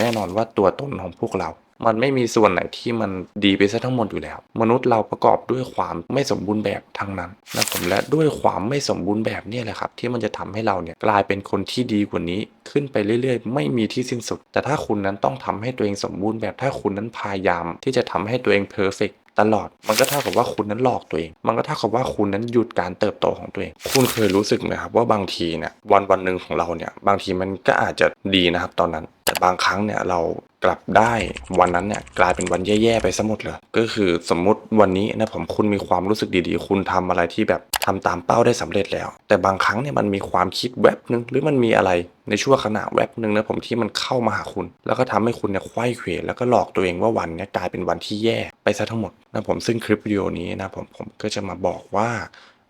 แน่นอนว่าตัวตนของพวกเรา มันไม่มีส่วนไหนที่มันดีไปซะทั้งหมดอยู่แล้ว มนุษย์เราประกอบด้วยความไม่สมบูรณ์แบบทั้งนั้นนะผมและด้วยความไม่สมบูรณ์แบบนี่แหละครับ ที่มันจะทำให้เราเนี่ยกลายเป็นคนที่ดีกว่านี้ขึ้นไปเรื่อยๆ ไม่มีที่สิ้นสุด แต่ถ้าคุณนั้นต้องทำให้ตัวเองสมบูรณ์แบบถ้าคุณนั้นพยายามที่จะทำให้ตัวเองเพอร์เฟก ตลอด มันก็เท่ากับว่าคุณนั้นหลอกตัวเอง มันก็เท่ากับว่าคุณนั้นหยุดการเติบโตของตัวเอง คุณเคยรู้สึกไหมครับว่าบางทีเนี่ยวันวันหนึ่งของเราเนี่ยบางทีมันก็อาจจะดีนะครับตอนนั้น แต่บางครั้งเนี่ยเรา กลับได้วันนั้นเนี่ยกลายเป็นวันแย่ๆไปซะหมดเลย ก็คือสมมุติวันนี้นะผมคุณมีความรู้สึกดีๆ คุณทำอะไรที่แบบทำตามเป้าได้สำเร็จแล้ว แต่บางครั้งเนี่ยมันมีความคิดแวบนึงหรือมันมีอะไรในช่วงขณะแวบนึงนะผมที่มันเข้ามาหาคุณ แล้วก็ทำให้คุณเนี่ยไขว้เขวแล้วก็หลอกตัวเองว่าวันเนี้กลายเป็นวันที่แย่ไปซะทั้งหมดนะผมซึ่งคลิปวิดีโอนี้นะผมผมก็จะมาบอกว่า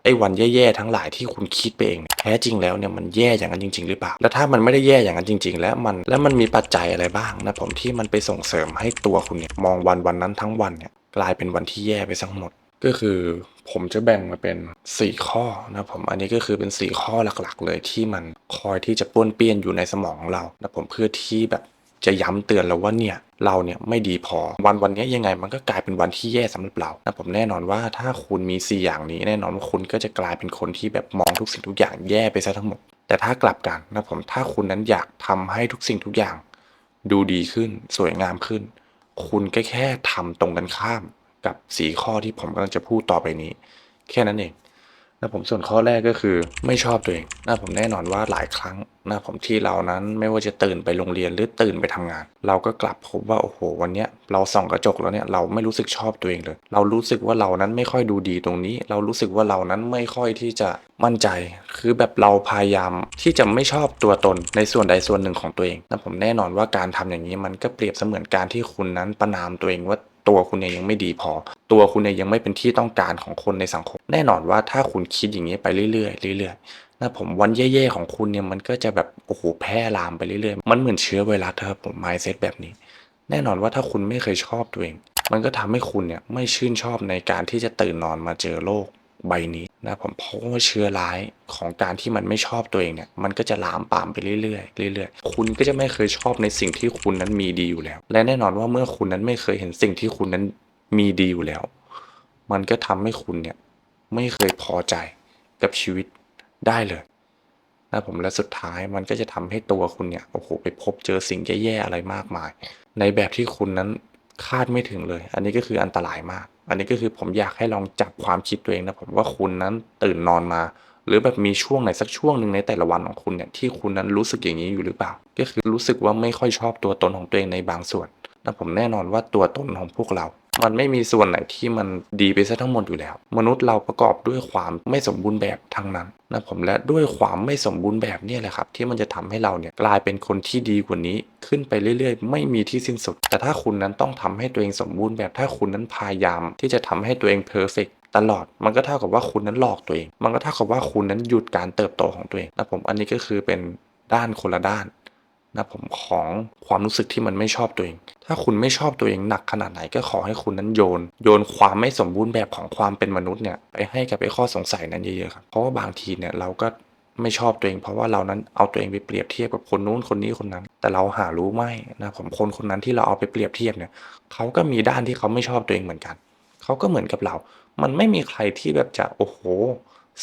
อ้วันแย่ๆทั้งหลายที่คุณคิดไปเองเนี่ยแท้จริงแล้วเนี่ยมันแย่อย่างนั้นจริง ๆ หรือเปล่า แล้วถ้ามันไม่ได้แย่อย่างนั้นจริง ๆ แล้วมันแล้วมันมีปัจจัยอะไรบ้างนะผมที่มันไปส่งเสริมให้ตัวคุณเนี่ยมองวันวันนั้นทั้งวันเนี่ยกลายเป็นวันที่แย่ไปทั้งหมดก็คือผมจะแบ่งมาเป็น 4 ข้อนะผมอันนี้ก็คือเป็น 4 ข้อหลักๆ เลยที่มันคอยที่จะป้วนเปี้ยนอยู่ในสมองของเรานะผมเพื่อที่แบบ จะย้ำเตือนเราว่าเนี่ยเราเนี่ยไม่ดีพอวันวันนี้ยังไงมันก็กลายเป็นวันที่แย่สำหรับเรานะผมแน่นอนว่าถ้าคุณมี 4 อย่างนี้แน่นอนว่าคุณก็จะกลายเป็นคนที่แบบมองทุกสิ่งทุกอย่างแย่ไปซะทั้งหมด แต่ถ้ากลับกันนะผมถ้าคุณนั้นอยากทำให้ทุกสิ่งทุกอย่าง ดูดีขึ้นสวยงามขึ้น คุณก็แค่ทำตรงกันข้ามกับสีข้อที่ผมกำลังจะพูดต่อไปนี้ แค่นั้นเอง นะผมส่วนข้อแรกก็คือไม่ชอบตัวเองนะผมแน่นอนว่าหลายครั้งนะผมที่เรานั้นไม่ว่าจะตื่นไปโรงเรียนหรือตื่นไปทำงาน เราก็กลับพบว่าโอ้โหวันเนี้ยเราส่องกระจกแล้วเนี่ยเราไม่รู้สึกชอบตัวเองเลย เรารู้สึกว่าเรานั้นไม่ค่อยดูดีตรงนี้ เรารู้สึกว่าเรานั้นไม่ค่อยที่จะมั่นใจ คือแบบเราพยายามที่จะไม่ชอบตัวตนในส่วนใดส่วนหนึ่งของตัวเองนะผมแน่นอนว่าการทำอย่างนี้มันก็เปรียบเสมือนการที่คุณนั้นประนามตัวเองว่า ตัวคุณเนี่ยยังไม่ดีพอ ตัวคุณเนี่ยยังไม่เป็นที่ต้องการของคนในสังคม แน่นอนว่าถ้าคุณคิดอย่างนี้ไปเรื่อยๆเรื่อยๆนะผมวันแย่ๆของคุณเนี่ยมันก็จะแบบโอ้โหแพร่ลามไปเรื่อยๆ มันเหมือนเชื้อไวรัสครับผมไมเซ็ตแบบนี้ แน่นอนว่าถ้าคุณไม่เคยชอบตัวเอง มันก็ทำให้คุณเนี่ยไม่ชื่นชอบในการที่จะตื่นนอนมาเจอโลก ใบนี้นะผมเพราะว่าเชื้อร้ายของการที่มันไม่ชอบตัวเองเนี่ยมันก็จะลามปามไปเรื่อยๆเรื่อยๆ คุณก็จะไม่เคยชอบในสิ่งที่คุณนั้นมีดีอยู่แล้ว และแน่นอนว่าเมื่อคุณนั้นไม่เคยเห็นสิ่งที่คุณนั้นมีดีอยู่แล้ว มันก็ทำให้คุณเนี่ยไม่เคยพอใจกับชีวิตได้เลยนะผมและสุดท้ายมันก็จะทำให้ตัวคุณเนี่ยโอ้โหไปพบเจอสิ่งแย่ๆอะไรมากมาย ในแบบที่คุณนั้น คาดไม่ถึงเลย อันนี้ก็คืออันตรายมาก อันนี้ก็คือผมอยากให้ลองจับความคิดตัวเองนะผมว่าคุณนั้นตื่นนอนมา หรือแบบมีช่วงไหนสักช่วงหนึ่งในแต่ละวันของคุณเนี่ยที่คุณนั้นรู้สึกอย่างนี้อยู่หรือเปล่า ก็คือรู้สึกว่าไม่ค่อยชอบตัวตนของตัวเองในบางส่วนนะผมแน่นอนว่าตัวตนของพวกเรา มันไม่มีส่วนไหนที่มันดีไปซะทั้งหมดอยู่แล้ว มนุษย์เราประกอบด้วยความไม่สมบูรณ์แบบทั้งนั้นนะผมและด้วยความไม่สมบูรณ์แบบเนี่ยแหละครับ ที่มันจะทำให้เราเนี่ยกลายเป็นคนที่ดีกว่านี้ ขึ้นไปเรื่อยๆ ไม่มีที่สิ้นสุด แต่ถ้าคุณนั้นต้องทำให้ตัวเองสมบูรณ์แบบถ้าคุณนั้นพยายาม ที่จะทำให้ตัวเองเพอร์เฟกตลอดมันก็เท่ากับว่าคุณนั้นหลอกตัวเอง มันก็เท่ากับว่าคุณนั้นหยุดการเติบโตของตัวเองนะผมอันนี้ก็คือเป็นด้านคนละด้าน นะผมของความรู้สึกที่มันไม่ชอบตัวเอง ถ้าคุณไม่ชอบตัวเองหนักขนาดไหนก็ขอให้คุณนั้นโยน โยนความไม่สมบูรณ์แบบของความเป็นมนุษย์เนี่ยไปให้กับไอ้ข้อสงสัยนั้นเยอะๆครับ เพราะว่าบางทีเนี่ยเราก็ไม่ชอบตัวเองเพราะว่าเรานั้นเอาตัวเองไปเปรียบเทียบกับคนนู้นคนนี้คนนั้น แต่เราหารู้ไม่นะผมคนคนนั้นที่เราเอาไปเปรียบเทียบเนี่ยเขาก็มีด้านที่เขาไม่ชอบตัวเองเหมือนกันเขาก็เหมือนกับเรา มันไม่มีใครที่แบบจะโอ้โห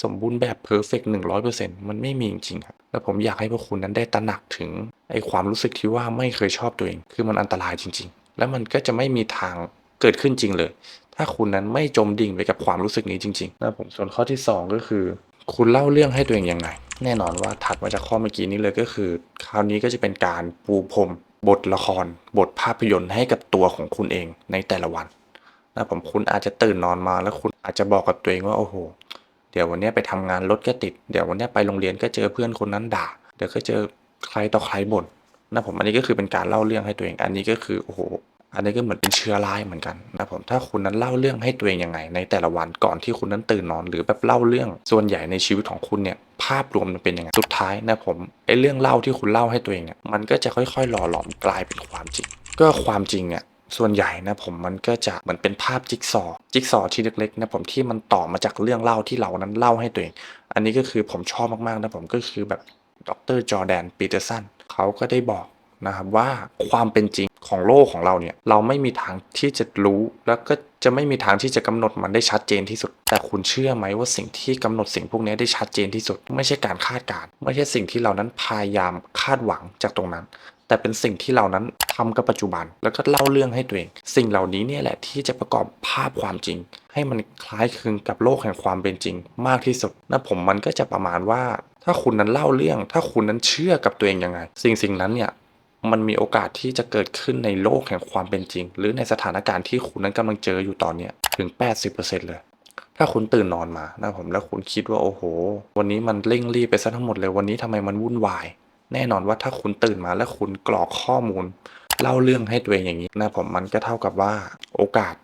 สมบูรณ์แบบเพอร์เฟกต์หนึ่งร้อยเปอร์เซ็นต์มันไม่มีจริงๆครับแล้วผมอยากให้พวกคุณนั้นได้ตระหนักถึงไอ้ความรู้สึกที่ว่าไม่เคยชอบตัวเอง คือมันอันตรายจริง ๆ แล้วมันก็จะไม่มีทางเกิดขึ้นจริงเลย ถ้าคุณนั้นไม่จมดิ่งไปกับความรู้สึกนี้จริงๆนะผมส่วนข้อที่ 2 ก็คือ คุณเล่าเรื่องให้ตัวเองยังไง แน่นอนว่าถัดมาจากข้อเมื่อกี้นี้เลยก็คือ คราวนี้ก็จะเป็นการปูพรมบทละคร บทภาพยนตร์ให้กับตัวของคุณเองในแต่ละวันนะผมคุณอาจจะตื่นนอนมาแล้วคุณอาจจะบอกกับตัวเองว่าโอ้โห เดี๋ยววันนี้ไปทำงานรถก็ติด เดี๋ยววันนี้ไปโรงเรียนก็เจอเพื่อนคนนั้นด่า เดี๋ยวก็เจอใครต่อใครบ่นนะผมอันนี้ก็คือเป็นการเล่าเรื่องให้ตัวเอง อันนี้ก็คือโอ้โห อันนี้ก็เหมือนเป็นเชื้อร้ายเหมือนกันนะผมถ้าคุณนั้นเล่าเรื่องให้ตัวเองยังไง ในแต่ละวันก่อนที่คุณนั้นตื่นนอน หรือแบบเล่าเรื่องส่วนใหญ่ในชีวิตของคุณเนี่ยภาพรวมมันเป็นยังไงสุดท้ายนะผมไอ้เรื่องเล่าที่คุณเล่าให้ตัวเองเนี่ยมันก็จะค่อยๆ หล่อหลอมกลายเป็นความจริง ก็ความจริงเนี่ย ส่วนใหญ่นะผมมันก็จะเหมือนเป็นภาพจิ๊กซอจิ๊กซอที่เล็กๆนะผมที่มันต่อมาจากเรื่องเล่าที่เรานั้นเล่าให้ตัวเอง อันนี้ก็คือผมชอบมากๆนะผมก็คือแบบดรจอร์แดนปีเตอร์สันเขาก็ได้บอกนะครับว่าความเป็นจริงของโลกของเราเนี่ยเราไม่มีทางที่จะรู้ แล้วก็จะไม่มีทางที่จะกำหนดมันได้ชัดเจนที่สุด แต่คุณเชื่อไหมว่าสิ่งที่กำหนดสิ่งพวกนี้ได้ชัดเจนที่สุด ไม่ใช่การคาดการณ์ไม่ใช่สิ่งที่เรานั้นพยายามคาดหวังจากตรงนั้น แต่เป็นสิ่งที่เรานั้นทำกับปัจจุบัน แล้วก็เล่าเรื่องให้ตัวเอง สิ่งเหล่านี้เนี่ยแหละที่จะประกอบภาพความจริง ให้มันคล้ายคลึงกับโลกแห่งความเป็นจริง มากที่สุดนะผมมันก็จะประมาณว่า ถ้าคุณนั้นเล่าเรื่อง ถ้าคุณนั้นเชื่อกับตัวเองยังไง สิ่งสิ่งนั้นเนี่ยมันมีโอกาสที่จะเกิดขึ้นในโลกแห่งความเป็นจริง หรือในสถานการณ์ที่คุณนั้นกำลังเจออยู่ตอนเนี้ยถึง 80%เลยถ้าคุณตื่นนอนมานะผมแล้วคุณคิดว่าโอ้โห วันนี้มันเร่งรีบไปซะทั้งหมดเลยวันนี้ทำไมมันวุ่นวาย แน่นอนว่าถ้าคุณตื่นมาแล้วคุณกรอกข้อมูล เล่าเรื่องให้ตัวเองอย่างนี้นะผมมันก็เท่ากับว่าโอกาส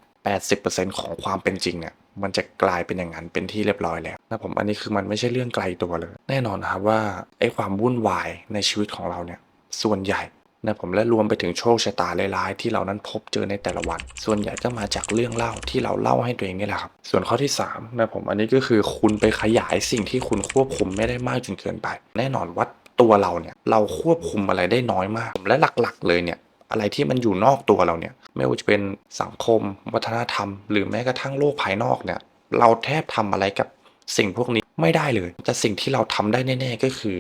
80%ของความเป็นจริงเนี่ยมันจะกลายเป็นอย่างนั้นเป็นที่เรียบร้อยแล้วนะผมอันนี้คือมันไม่ใช่เรื่องไกลตัวเลย แน่นอนครับว่าไอ้ความวุ่นวายในชีวิตของเราเนี่ยส่วนใหญ่นะผมและรวมไปถึงโชคชะตาร้ายๆที่เรานั้นพบเจอในแต่ละวัน ส่วนใหญ่ก็มาจากเรื่องเล่าที่เราเล่าให้ตัวเองนี่แหละครับ ส่วนข้อที่3นะผมอันนี้ก็คือคุณไปขยายสิ่งที่คุณควบคุมไม่ได้มากจนเกินไป แน่นอนว่า ตัวเราเนี่ยเราควบคุมอะไรได้น้อยมาก และหลักๆ เลยเนี่ยอะไรที่มันอยู่นอกตัวเราเนี่ยไม่ว่าจะเป็นสังคม วัฒนธรรม หรือแม้กระทั่งโลกภายนอกเนี่ยเราแทบทำอะไรกับสิ่งพวกนี้ไม่ได้เลย แต่สิ่งที่เราทำได้แน่ ๆ ก็คือ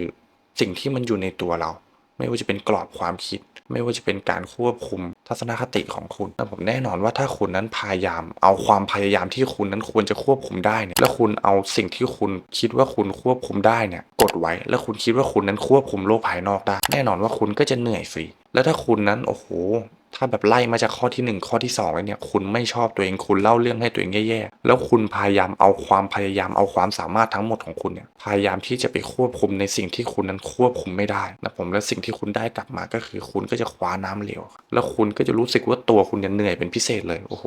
สิ่งที่มันอยู่ในตัวเรา ไม่ว่าจะเป็นกรอบความคิด ไม่ว่าจะเป็นการควบคุมทัศนคติของคุณแต่ผมแน่นอนว่าถ้าคุณนั้นพยายาม เอาความพยายามที่คุณนั้นควรจะควบคุมได้เนี่ยแล้วคุณเอาสิ่งที่คุณคิดว่าคุณควบคุมได้เนี่ยกดไว้ แล้วคุณคิดว่าคุณนั้นควบคุมโลกภายนอกได้ แน่นอนว่าคุณก็จะเหนื่อยฟรี แล้วถ้าคุณนั้นโอ้โห ถ้าแบบไล่มาจากข้อที่ 1 ข้อที่ 2 แล้วเนี่ย คุณไม่ชอบตัวเองคุณเล่าเรื่องให้ตัวเองแย่ๆ แล้วคุณพยายามเอาความพยายามเอาความสามารถทั้งหมดของคุณเนี่ย พยายามที่จะไปควบคุมในสิ่งที่คุณนั้นควบคุมไม่ได้นะผมและสิ่งที่คุณได้กลับมาก็คือ คุณก็จะคว้าน้ำเหลว แล้วคุณก็จะรู้สึกว่าตัวคุณเนี่ยเหนื่อยเป็นพิเศษเลย โอ้โห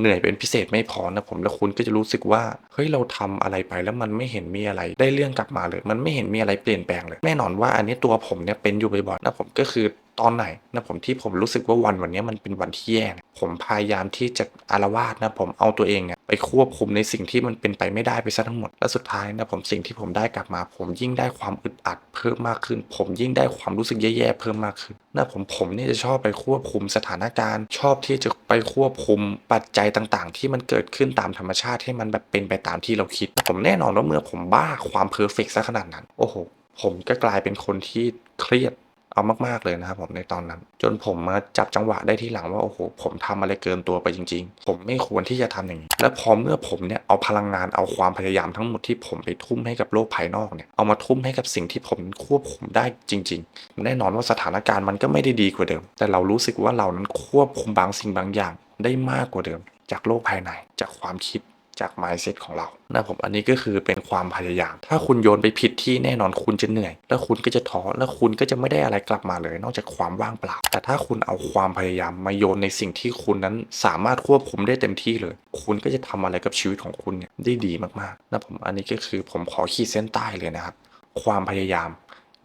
เหนื่อยเป็นพิเศษไม่พอนะผมแล้วคุณก็จะรู้สึกว่าเฮ้ยเราทำอะไรไปแล้วมันไม่เห็นมีอะไร ได้เรื่องกลับมาเลย มันไม่เห็นมีอะไรเปลี่ยนแปลงเลยแน่นอนว่าอันนี้ตัวผมเนี่ยเป็นอยู่บ่อยๆนะผมก็คือตอนไหนนะผมที่ผมรู้สึกว่าวันวันนี้มันเป็นวันที่แย่ ผมพยายามที่จะอารวาสนะผมเอาตัวเองเนี่ย ควบคุมในสิ่งที่มันเป็นไปไม่ได้ไปซะทั้งหมด และสุดท้ายนะผมสิ่งที่ผมได้กลับมา ผมยิ่งได้ความอึดอัดเพิ่มมากขึ้น ผมยิ่งได้ความรู้สึกแย่ๆเพิ่มมากขึ้นนะผมผมเนี่ยจะชอบไปควบคุมสถานการณ์ ชอบที่จะไปควบคุมปัจจัยต่างๆ ที่มันเกิดขึ้นตามธรรมชาติให้มันแบบเป็นไปตามที่เราคิด ผมแน่นอนว่าเมื่อผมบ้าความเพอร์เฟกซะขนาดนั้น โอ้โห ผมก็กลายเป็นคนที่เครียด เอามากๆเลยนะครับผมในตอนนั้น จนผมมาจับจังหวะได้ที่หลังว่าโอ้โหผมทำอะไรเกินตัวไปจริง ๆ ผมไม่ควรที่จะทำอย่างนี้ และพอเมื่อผมเนี่ยเอาพลังงานเอาความพยายามทั้งหมดที่ผมไปทุ่มให้กับโลกภายนอกเนี่ยเอามาทุ่มให้กับสิ่งที่ผมควบคุมได้จริง ๆ แน่นอนว่าสถานการณ์มันก็ไม่ได้ดีกว่าเดิม แต่เรารู้สึกว่าเรานั้นควบคุมบางสิ่งบางอย่างได้มากกว่าเดิม จากโลกภายในจากความคิด จาก mindset ของเรานะผมอันนี้ก็คือเป็นความพยายาม ถ้าคุณโยนไปผิดที่แน่นอนคุณจะเหนื่อย แล้วคุณก็จะท้อแล้วคุณก็จะไม่ได้อะไรกลับมาเลย นอกจากความว่างเปล่า แต่ถ้าคุณเอาความพยายามมาโยนในสิ่งที่คุณนั้นสามารถควบคุมได้เต็มที่เลย คุณก็จะทำอะไรกับชีวิตของคุณเนี่ยได้ดีมากๆนะผมอันนี้ก็คือผมขอขีดเส้นใต้เลยนะครับ ความพยายาม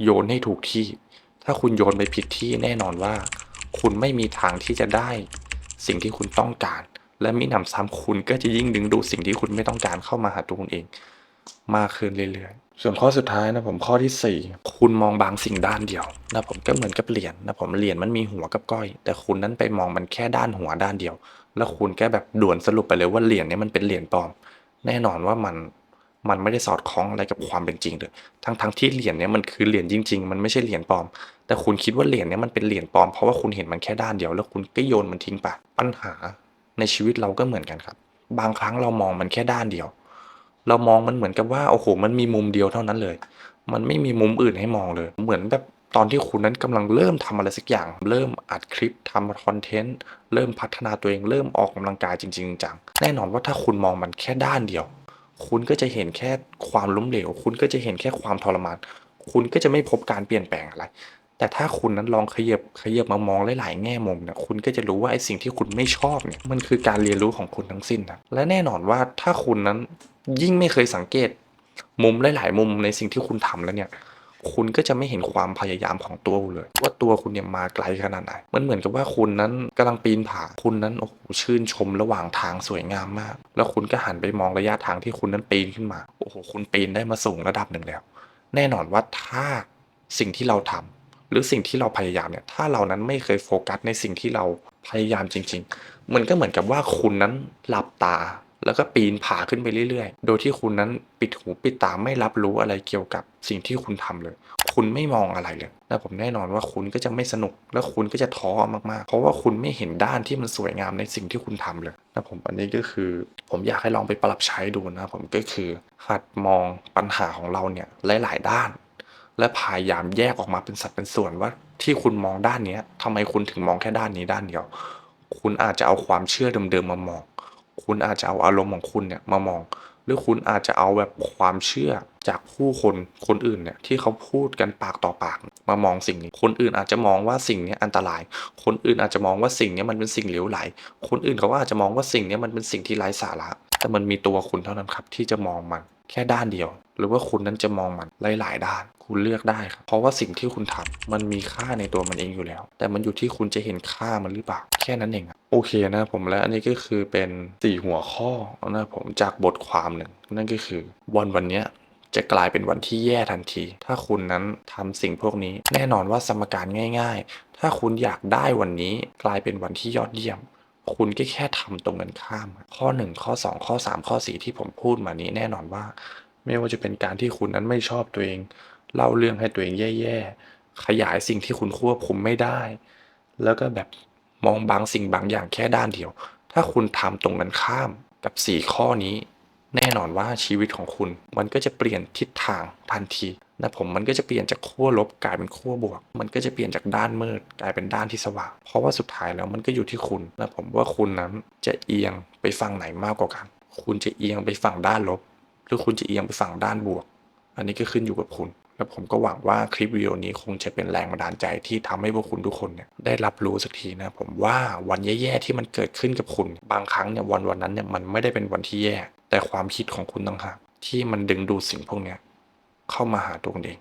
โยนให้ถูกที่ ถ้าคุณโยนไปผิดที่แน่นอนว่า คุณไม่มีทางที่จะได้ สิ่งที่คุณต้องการ และมิหนำซ้ำคุณก็จะยิ่งดึงดูดสิ่งที่คุณไม่ต้องการเข้ามาหาตัวคุณเอง มากขึ้นเรื่อยๆ ส่วนข้อสุดท้ายนะผมข้อที่ 4 คุณมองบางสิ่งด้านเดียวนะผมก็เหมือนกับเหรียญนะผมเหรียญมันมีหัวกับก้อย แต่คุณนั้นไปมองมันแค่ด้านหัวด้านเดียว แล้วคุณแค่แบบด่วนสรุปไปเลยว่าเหรียญเนี้มันเป็นเหรียญปลอม แน่นอนว่ามันมันไม่ได้สอดคล้องอะไรกับความเป็นจริงเลยทั้งทั้งที่เหรียญเนี้ยมันคือเหรียญจริง ๆ มันไม่ใช่เหรียญปลอม แต่คุณคิดว่าเหรียญเนี้ยมันเป็นเหรียญปลอม เพราะว่าคุณเห็นมันแค่ด้านเดียว แล้วคุณก็โยนมันทิ้งไป ปัญหา ในชีวิตเราก็เหมือนกันครับ บางครั้งเรามองมันแค่ด้านเดียว เรามองมันเหมือนกับว่าโอ้โหมันมีมุมเดียวเท่านั้นเลย มันไม่มีมุมอื่นให้มองเลย เหมือนแบบตอนที่คุณนั้นกำลังเริ่มทำอะไรสักอย่าง เริ่มอัดคลิปทำคอนเทนต์เริ่มพัฒนาตัวเองเริ่มออกกำลังกายจริง ๆ จังแน่นอนว่าถ้าคุณมองมันแค่ด้านเดียว คุณก็จะเห็นแค่ความล้มเหลว คุณก็จะเห็นแค่ความทรมาน คุณก็จะไม่พบการเปลี่ยนแปลงอะไร แต่ถ้าคุณนั้นลองขยับขยับมามองหลายๆแง่มุมเนี่ยคุณก็จะรู้ว่าไอ้สิ่งที่คุณไม่ชอบเนี่ยมันคือการเรียนรู้ของคุณทั้งสิ้นนะและแน่นอนว่าถ้าคุณนั้นยิ่งไม่เคยสังเกต มุมหลายๆมุมในสิ่งที่คุณทำแล้วเนี่ยคุณก็จะไม่เห็นความพยายามของตัวคุณเลย ว่าตัวคุณเนี่ยมาไกลขนาดไหน มันเหมือนกับว่าคุณนั้นกำลังปีนผาคุณนั้นโอ้โหชื่นชมระหว่างทางสวยงามมาก แล้วคุณก็หันไปมองระยะทางที่คุณนั้นปีนขึ้นมาโอ้โหคุณปีนได้มาสูงระดับหนึ่งแล้ว แน่นอนว่าถ้าสิ่งที่เราทำ หรือสิ่งที่เราพยายามเนี่ยถ้าเรานั้นไม่เคยโฟกัสในสิ่งที่เราพยายามจริง ๆ มันก็เหมือนกับว่าคุณนั้นหลับตา แล้วก็ปีนผาขึ้นไปเรื่อยๆ โดยที่คุณนั้นปิดหูปิดตาไม่รับรู้อะไรเกี่ยวกับสิ่งที่คุณทำเลย คุณไม่มองอะไรเลยนะผมแน่นอนว่าคุณก็จะไม่สนุก และคุณก็จะท้อมากๆ เพราะว่าคุณไม่เห็นด้านที่มันสวยงามในสิ่งที่คุณทำเลยนะผมอันนี้ก็คือ ผมอยากให้ลองไปปรับใช้ดูนะผมก็คือหัดมองปัญหาของเราเนี่ยหลาย ๆ ด้าน และพยายามแยกออกมาเป็นสัดเป็นส่วนว่าที่คุณมองด้านนี้ทำไมคุณถึงมองแค่ด้านนี้ด้านเดียว คุณอาจจะเอาความเชื่อเดิมๆมามอง คุณอาจจะเอาอารมณ์ของคุณเนี่ยมามอง หรือคุณอาจจะเอาแบบความเชื่อจากผู้คนคนอื่นเนี่ยที่เขาพูดกันปากต่อปาก มามองสิ่งนี้ คนอื่นอาจจะมองว่าสิ่งนี้อันตราย คนอื่นอาจจะมองว่าสิ่งนี้มันเป็นสิ่งเหลวไหล คนอื่นเขาก็อาจจะมองว่าสิ่งนี้มันเป็นสิ่งที่ไร้สาระ แต่มันมีตัวคุณเท่านั้นครับที่จะมองมัน แค่ด้านเดียว หรือว่าคุณนั้นจะมองมันหลาย ๆ ด้าน คุณเลือกได้ครับ เพราะว่าสิ่งที่คุณทำมันมีค่าในตัวมันเองอยู่แล้ว แต่มันอยู่ที่คุณจะเห็นค่ามันหรือเปล่า แค่นั้นเองโอเคนะผมและอันนี้ก็คือเป็นสี่หัวข้อนะผมจากบทความหนึ่งนั่นก็คือวันวันเนี้ยจะกลายเป็นวันที่แย่ทันที ถ้าคุณนั้นทำสิ่งพวกนี้ แน่นอนว่าสมการง่าย ๆ ถ้าคุณอยากได้วันนี้กลายเป็นวันที่ยอดเยี่ยม คุณก็แค่ทำตรงกันข้าม ข้อ 1 ข้อ 2 ข้อ 3 ข้อ 4 ที่ผมพูดมานี้แน่นอนว่า ไม่ว่าจะเป็นการที่คุณนั้นไม่ชอบตัวเอง เล่าเรื่องให้ตัวเองแย่ๆ ขยายสิ่งที่คุณควบคุมไม่ได้ แล้วก็แบบมองบางสิ่งบางอย่างแค่ด้านเดียว ถ้าคุณทำตรงกันข้ามกับ 4 ข้อนี้ แน่นอนว่าชีวิตของคุณมันก็จะเปลี่ยนทิศทางทันที นะผมมันก็จะเปลี่ยนจากขั้วลบกลายเป็นขั้วบวก มันก็จะเปลี่ยนจากด้านมืดกลายเป็นด้านที่สว่าง เพราะว่าสุดท้ายแล้วมันก็อยู่ที่คุณนะผมว่าคุณนั้นจะเอียงไปฝั่งไหนมากกว่ากัน คุณจะเอียงไปฝั่งด้านลบ หรือคุณจะเอียงไปฝั่งด้านบวก อันนี้ก็ขึ้นอยู่กับคุณ และผมก็หวังว่าคลิปวิดีโอนี้คงจะเป็นแรงบันดาลใจที่ทำให้พวกคุณทุกคนเนี่ยได้รับรู้สักทีนะผมว่าวันแย่ๆที่มันเกิดขึ้นกับคุณ บางครั้งเนี่ยวันวันนั้นเนี่ยมันไม่ได้เป็นวันที่แย่ แต่ความคิดของคุณต่างหากที่มันดึงดูดสิ่งพวกเนี้ย เข้ามาหาตัวเอง